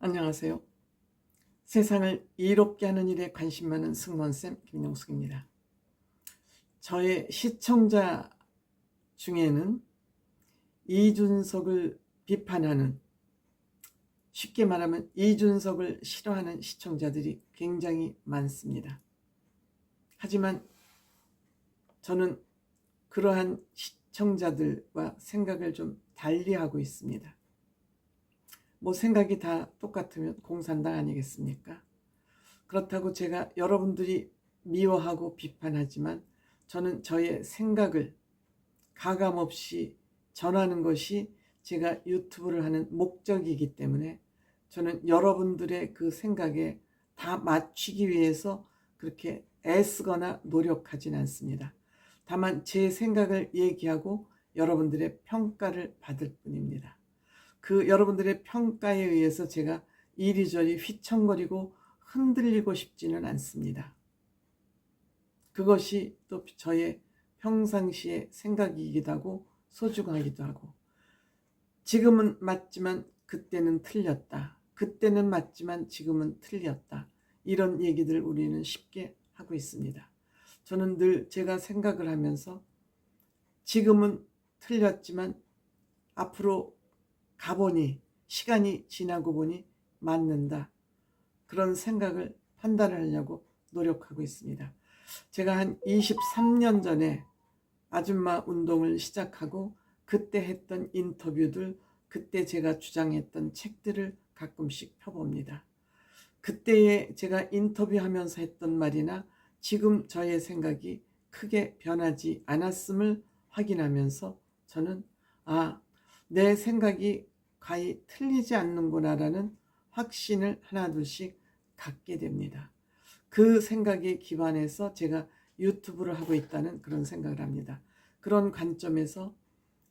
안녕하세요. 세상을 이롭게 하는 일에 관심 많은 승무원쌤 김용숙입니다. 저의 시청자 중에는 이준석을 비판하는 쉽게 말하면 이준석을 싫어하는 시청자들이 굉장히 많습니다. 하지만 저는 그러한 시청자들과 생각을 좀 달리하고 있습니다. 뭐 생각이 다 똑같으면 공산당 아니겠습니까? 그렇다고 제가 여러분들이 미워하고 비판하지만 저는 저의 생각을 가감없이 전하는 것이 제가 유튜브를 하는 목적이기 때문에 저는 여러분들의 그 생각에 다 맞추기 위해서 그렇게 애쓰거나 노력하진 않습니다. 다만 제 생각을 얘기하고 여러분들의 평가를 받을 뿐입니다. 그 여러분들의 평가에 의해서 제가 이리저리 휘청거리고 흔들리고 싶지는 않습니다. 그것이 또 저의 평상시의 생각이기도 하고 소중하기도 하고 지금은 맞지만 그때는 틀렸다. 그때는 맞지만 지금은 틀렸다. 이런 얘기들 우리는 쉽게 하고 있습니다. 저는 늘 제가 생각을 하면서 지금은 틀렸지만 앞으로 가보니 시간이 지나고 보니 맞는다. 그런 생각을 판단을 하려고 노력하고 있습니다. 제가 한 23년 전에 아줌마 운동을 시작하고 그때 했던 인터뷰들, 그때 제가 주장했던 책들을 가끔씩 펴봅니다. 그때에 제가 인터뷰하면서 했던 말이나 지금 저의 생각이 크게 변하지 않았음을 확인하면서 저는 아, 내 생각이 가히 틀리지 않는구나라는 확신을 하나둘씩 갖게 됩니다. 그 생각에 기반해서 제가 유튜브를 하고 있다는 그런 생각을 합니다. 그런 관점에서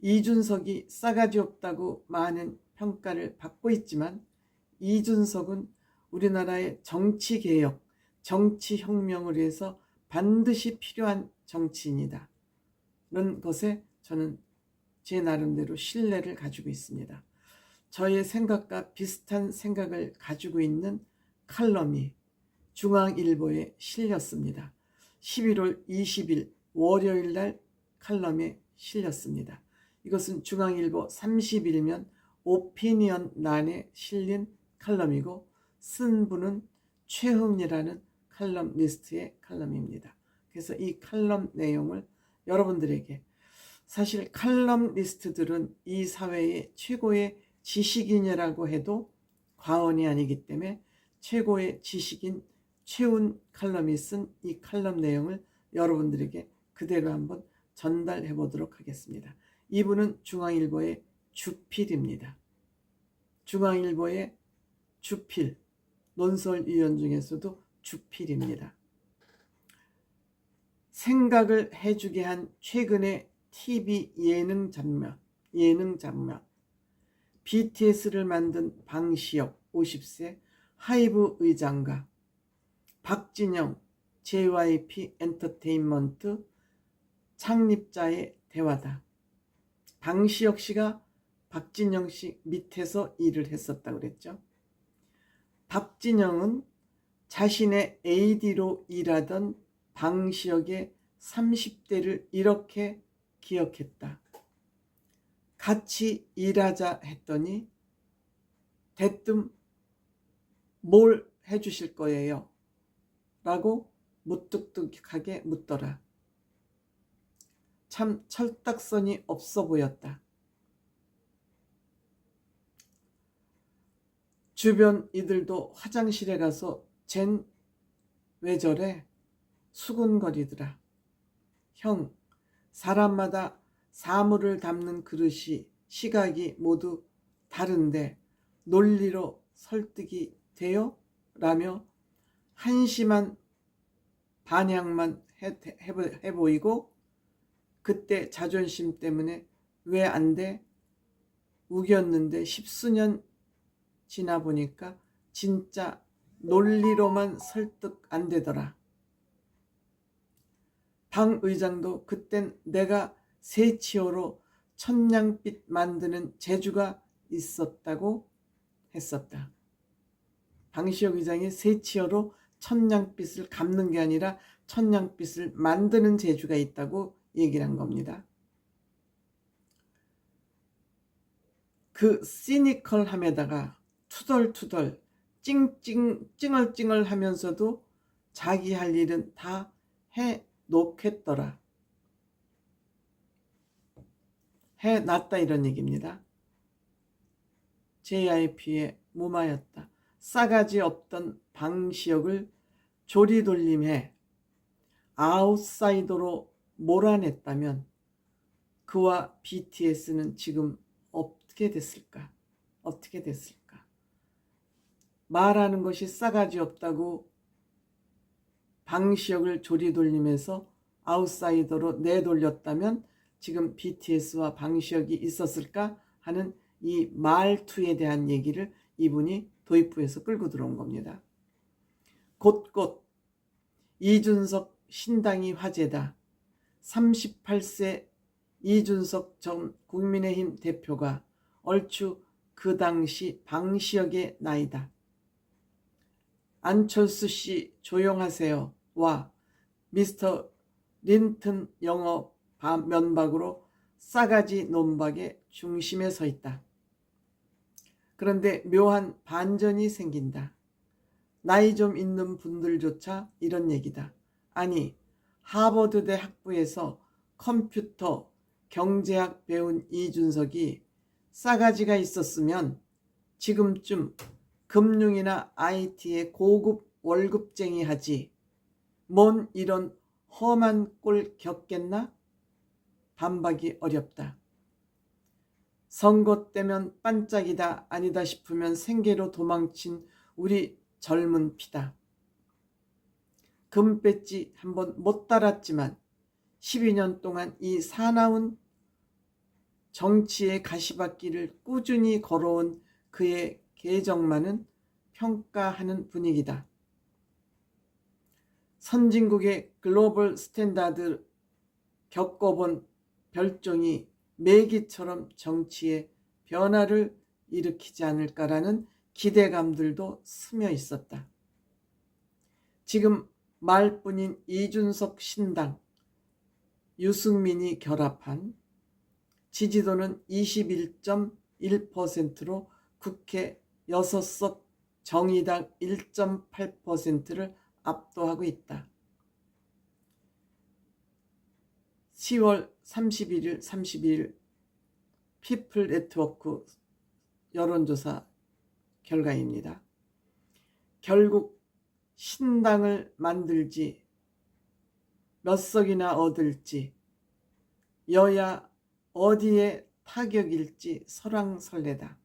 이준석이 싸가지 없다고 많은 평가를 받고 있지만 이준석은 우리나라의 정치 개혁, 정치 혁명을 위해서 반드시 필요한 정치인이다. 그런 것에 저는 제 나름대로 신뢰를 가지고 있습니다. 저의 생각과 비슷한 생각을 가지고 있는 칼럼이 중앙일보에 실렸습니다. 11월 20일 월요일 날 칼럼에 실렸습니다. 이것은 중앙일보 31면 오피니언 난에 실린 칼럼이고 쓴 분은 최흥이라는 칼럼 리스트의 칼럼입니다. 그래서 이 칼럼 내용을 여러분들에게 사실 칼럼 리스트들은 이 사회의 최고의 지식인이라고 해도 과언이 아니기 때문에 최고의 지식인 최운 칼럼이 쓴 이 칼럼 내용을 여러분들에게 그대로 한번 전달해 보도록 하겠습니다. 이분은 중앙일보의 주필입니다. 중앙일보의 주필, 논설위원 중에서도 주필입니다. 생각을 해주게 한 최근의 TV 예능 장면, 예능 장면. BTS를 만든 방시혁 50세 하이브 의장과 박진영 JYP 엔터테인먼트 창립자의 대화다. 방시혁 씨가 박진영 씨 밑에서 일을 했었다고 그랬죠. 박진영은 자신의 AD로 일하던 방시혁의 30대를 이렇게 기억했다. 같이 일하자 했더니 대뜸 뭘 해주실 거예요? 라고 무뚝뚝하게 묻더라. 참 철딱선이 없어 보였다. 주변 이들도 화장실에 가서 쟨왜 저래? 수군거리더라. 형, 사람마다 사물을 담는 그릇이 시각이 모두 다른데 논리로 설득이 돼요? 라며 한심한 반향만 해, 해, 해 보이고 그때 자존심 때문에 왜 안 돼? 우겼는데 십수년 지나 보니까 진짜 논리로만 설득 안 되더라. 방 의장도 그땐 내가 세치어로 천냥빛 만드는 재주가 있었다고 했었다. 방시혁 의장이 세치어로 천냥빚을 갚는 게 아니라 천냥빚을 만드는 재주가 있다고 얘기를 한 겁니다. 그 시니컬함에다가 투덜투덜 찡찡 찡얼찡얼 하면서도 자기 할 일은 다 해 놓겠더라. 해 놨다 이런 얘기입니다. JIP의 무마였다. 싸가지 없던 방시혁을 조리돌림해 아웃사이더로 몰아냈다면 그와 BTS는 지금 어떻게 됐을까? 어떻게 됐을까? 말하는 것이 싸가지 없다고 방시혁을 조리돌림해서 아웃사이더로 내돌렸다면 지금 BTS와 방시혁이 있었을까 하는 이 말투에 대한 얘기를 이분이 도입부에서 끌고 들어온 겁니다. 곳곳 이준석 신당이 화제다. 38세 이준석 전 국민의힘 대표가 얼추 그 당시 방시혁의 나이다. 안철수 씨 조용하세요. 와 미스터 린튼 영어 면박으로 싸가지 논박의 중심에 서 있다. 그런데 묘한 반전이 생긴다. 나이 좀 있는 분들조차 이런 얘기다. 아니, 하버드대 학부에서 컴퓨터, 경제학 배운 이준석이 싸가지가 있었으면 지금쯤 금융이나 IT에 고급 월급쟁이 하지. 뭔 이런 험한 꼴 겪겠나? 반박이 어렵다. 선거 때면 반짝이다 아니다 싶으면 생계로 도망친 우리 젊은 피다. 금배지 한번 못 달았지만 12년 동안 이 사나운 정치의 가시밭길을 꾸준히 걸어온 그의 계정만은 평가하는 분위기다. 선진국의 글로벌 스탠다드 겪어본 별종이 매기처럼 정치에 변화를 일으키지 않을까라는 기대감들도 스며 있었다. 지금 말뿐인 이준석 신당, 유승민이 결합한 지지도는 21.1%로 국회 6석 정의당 1.8%를 압도하고 있다. 10월 31일, 32일 피플 네트워크 여론조사 결과입니다. 결국 신당을 만들지 몇 석이나 얻을지 여야 어디에 타격일지 설왕설래다.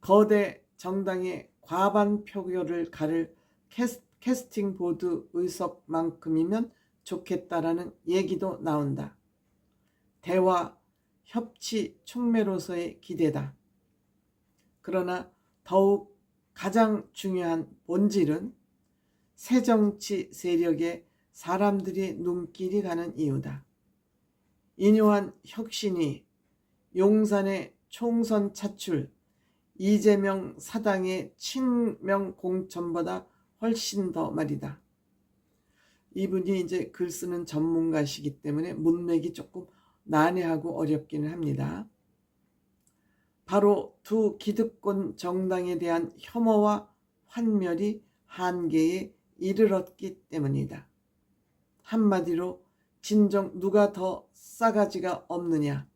거대 정당의 과반 표결을 가를 캐스팅 보드 의석만큼이면 좋겠다라는 얘기도 나온다. 대화, 협치, 촉매로서의 기대다. 그러나 더욱 가장 중요한 본질은 새 정치 세력의 사람들이 눈길이 가는 이유다. 인요한 혁신이 용산의 총선 차출, 이재명 사당의 친명 공천보다 훨씬 더 말이다. 이분이 이제 글 쓰는 전문가시기 때문에 문맥이 조금 난해하고 어렵기는 합니다. 바로 두 기득권 정당에 대한 혐오와 환멸이 한계에 이르렀기 때문이다. 한마디로 진정 누가 더 싸가지가 없느냐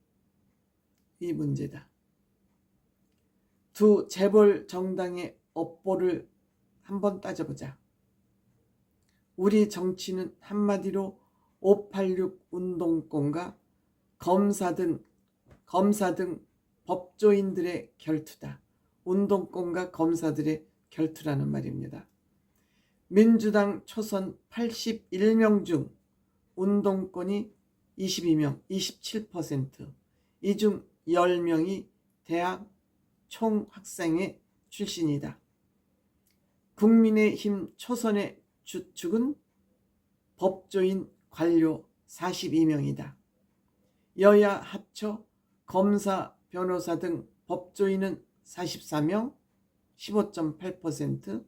이 문제다. 두 재벌 정당의 업보를 한번 따져보자. 우리 정치는 한마디로 586 운동권과 검사 등 검사 등 법조인들의 결투다. 운동권과 검사들의 결투라는 말입니다. 민주당 초선 81명 중 운동권이 22명, 27%. 이 중 10명이 대학 총학생회 출신이다. 국민의힘 초선의 주축은 법조인 관료 42명이다. 여야 합쳐 검사, 변호사 등 법조인은 44명, 15.8%,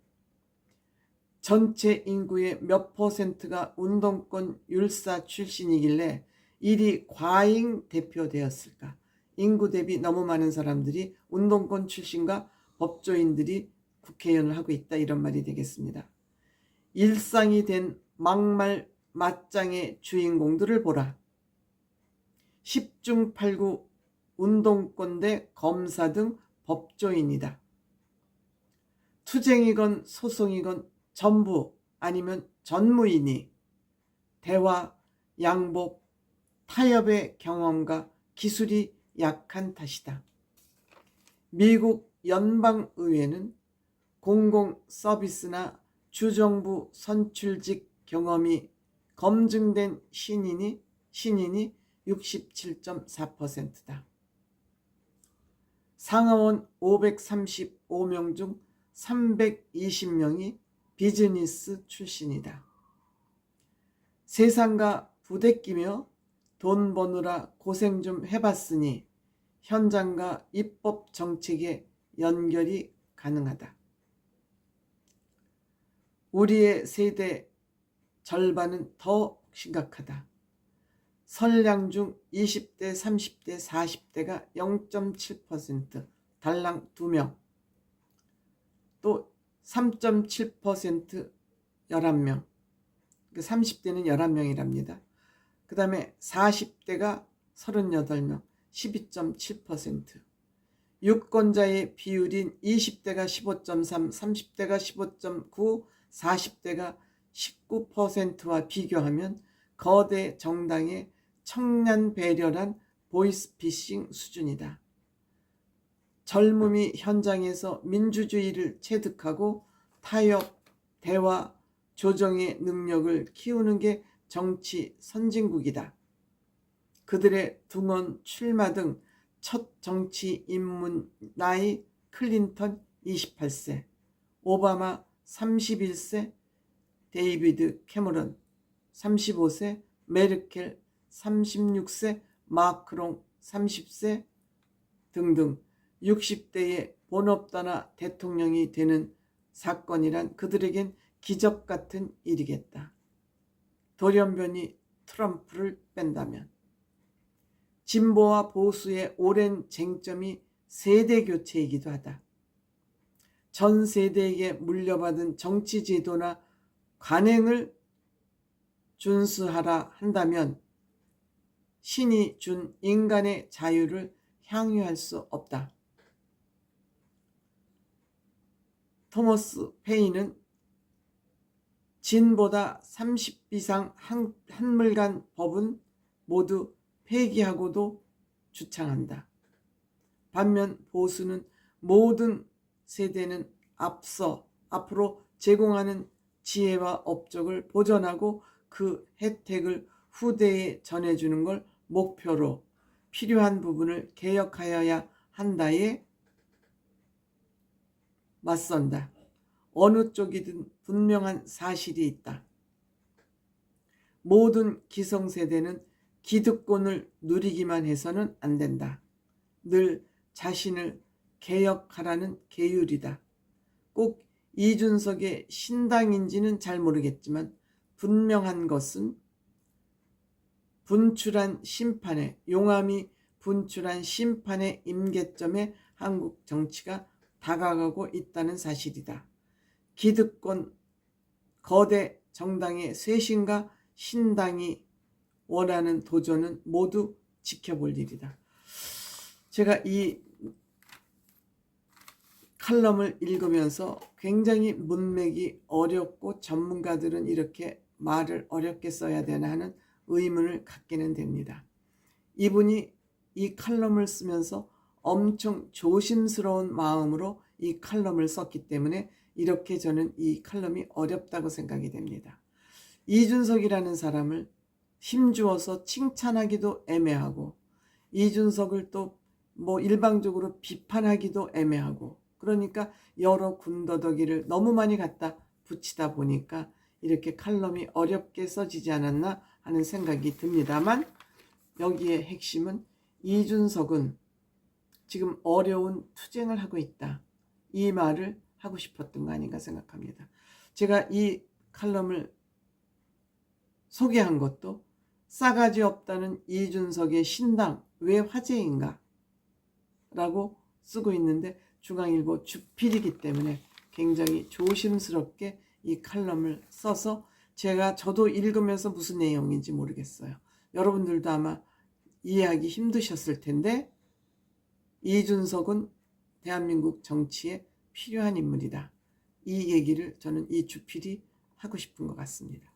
전체 인구의 몇 퍼센트가 운동권 율사 출신이길래 이리 과잉 대표되었을까? 인구 대비 너무 많은 사람들이 운동권 출신과 법조인들이 국회의원을 하고 있다 이런 말이 되겠습니다. 일상이 된 막말 맞짱의 주인공들을 보라. 10중 8구 운동권 대 검사 등 법조인이다. 투쟁이건 소송이건 전부 아니면 전무이니 대화, 양복, 타협의 경험과 기술이 약한 탓이다. 미국 연방의회는 공공 서비스나 주정부 선출직 경험이 검증된 신인이 신인이 67.4%다. 상하원 535명 중 320명이 비즈니스 출신이다. 세상과 부대끼며 돈 버느라 고생 좀 해봤으니 현장과 입법 정책의 연결이 가능하다. 우리의 세대 절반은 더 심각하다. 선량 중 20대, 30대, 40대가 0.7% 달랑 2명 또 3.7% 11명 30대는 11명이랍니다. 그 다음에 40대가 38명 12.7% 유권자의 비율인 20대가 15.3, 30대가 15.9, 40대가 19%와 비교하면 거대 정당의 청년 배려란 보이스피싱 수준이다. 젊음이 현장에서 민주주의를 체득하고 타협, 대화, 조정의 능력을 키우는 게 정치 선진국이다. 그들의 등원 출마 등 첫 정치 입문 나이 클린턴 28세, 오바마 31세, 데이비드 캐머런 35세, 메르켈 36세, 마크롱 30세 등등 60대의 본업다나 대통령이 되는 사건이란 그들에겐 기적 같은 일이겠다. 돌연변이 트럼프를 뺀다면 진보와 보수의 오랜 쟁점이 세대 교체이기도 하다. 전 세대에게 물려받은 정치 제도나 관행을 준수하라 한다면 신이 준 인간의 자유를 향유할 수 없다. 토머스 페이는 진보다 30비상 한, 한물간 법은 모두 폐기하고도 주창한다. 반면 보수는 모든 세대는 앞서 앞으로 제공하는 지혜와 업적을 보존하고 그 혜택을 후대에 전해주는 걸 목표로 필요한 부분을 개혁하여야 한다에 맞선다. 어느 쪽이든 분명한 사실이 있다. 모든 기성세대는 기득권을 누리기만 해서는 안 된다. 늘 자신을 개혁하라는 계율이다. 꼭 이준석의 신당인지는 잘 모르겠지만 분명한 것은 분출한 심판의 용암이 분출한 심판의 임계점에 한국 정치가 다가가고 있다는 사실이다. 기득권 거대 정당의 쇄신과 신당이 원하는 도전은 모두 지켜볼 일이다. 제가 이 칼럼을 읽으면서 굉장히 문맥이 어렵고 전문가들은 이렇게 말을 어렵게 써야 되나 하는 의문을 갖기는 됩니다. 이분이 이 칼럼을 쓰면서 엄청 조심스러운 마음으로 이 칼럼을 썼기 때문에 이렇게 저는 이 칼럼이 어렵다고 생각이 됩니다. 이준석이라는 사람을 힘주어서 칭찬하기도 애매하고 이준석을 또 뭐 일방적으로 비판하기도 애매하고 그러니까 여러 군더더기를 너무 많이 갖다 붙이다 보니까 이렇게 칼럼이 어렵게 써지지 않았나 하는 생각이 듭니다만 여기에 핵심은 이준석은 지금 어려운 투쟁을 하고 있다. 이 말을 하고 싶었던 거 아닌가 생각합니다. 제가 이 칼럼을 소개한 것도 싸가지 없다는 이준석의 신당 왜 화제인가? 라고 쓰고 있는데 중앙일보 주필이기 때문에 굉장히 조심스럽게 이 칼럼을 써서 제가 저도 읽으면서 무슨 내용인지 모르겠어요. 여러분들도 아마 이해하기 힘드셨을 텐데 이준석은 대한민국 정치에 필요한 인물이다. 이 얘기를 저는 이 주필이 하고 싶은 것 같습니다.